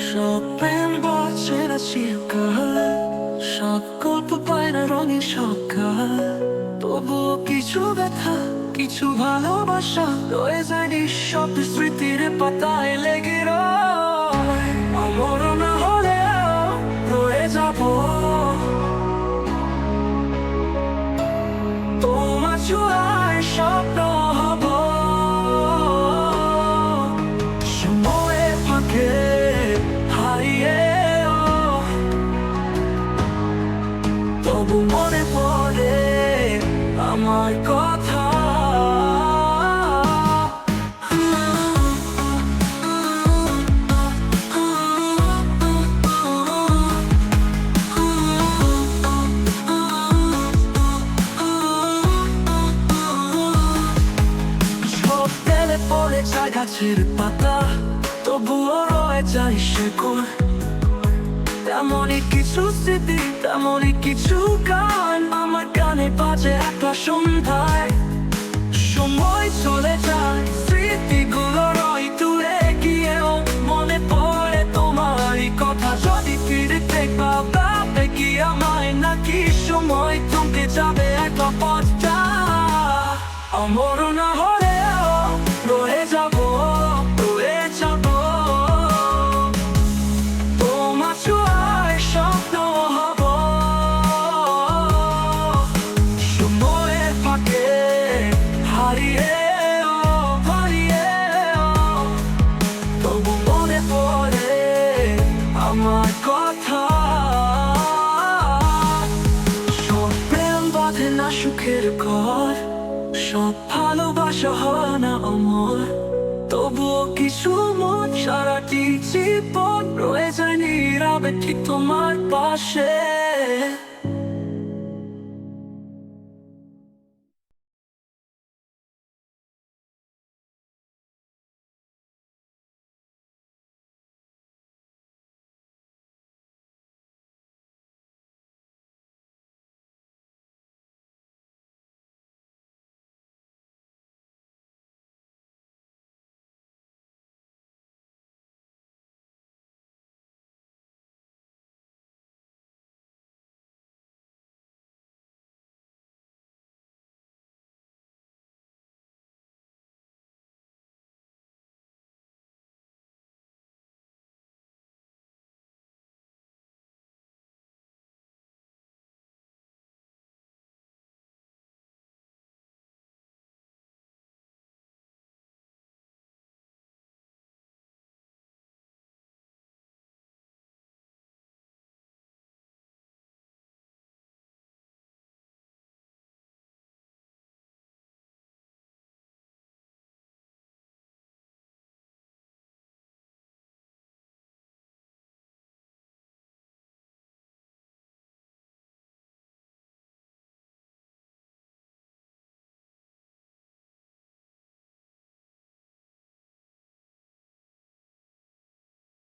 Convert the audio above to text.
স্বপ্ন বসে না শীতকাল সব গল্প পায় না রঙের সকাল তবুও কিছু ব্যথা কিছু ভালোবাসা রয়ে যায় নিঃশব্দ স্মৃতির পাতায় লেগে তবু মনে পড়ে আমার কথা। পড়ে যায় গাছের পাতা তবুও রয়ে যায় শেকড়। তেমনই কিছু স্মৃতি, তেমনই কিছু গান। আমার গানে বাজে একটা সন্ধ্যায়। সময় চলে যায়, স্মৃতিগুলো রয় দূরে গিয়েও মনে পড়ে তোমারই কথা। যদি ফিরে দেখবা ভাবে কি আমায় নাকি সময় থমকে যাবে একটা পথটা? অমর হয় অমর। তবুও কিছু মন সারাটি জীবন রয়ে যায় নীরবে ঠিক তোমার পাশে।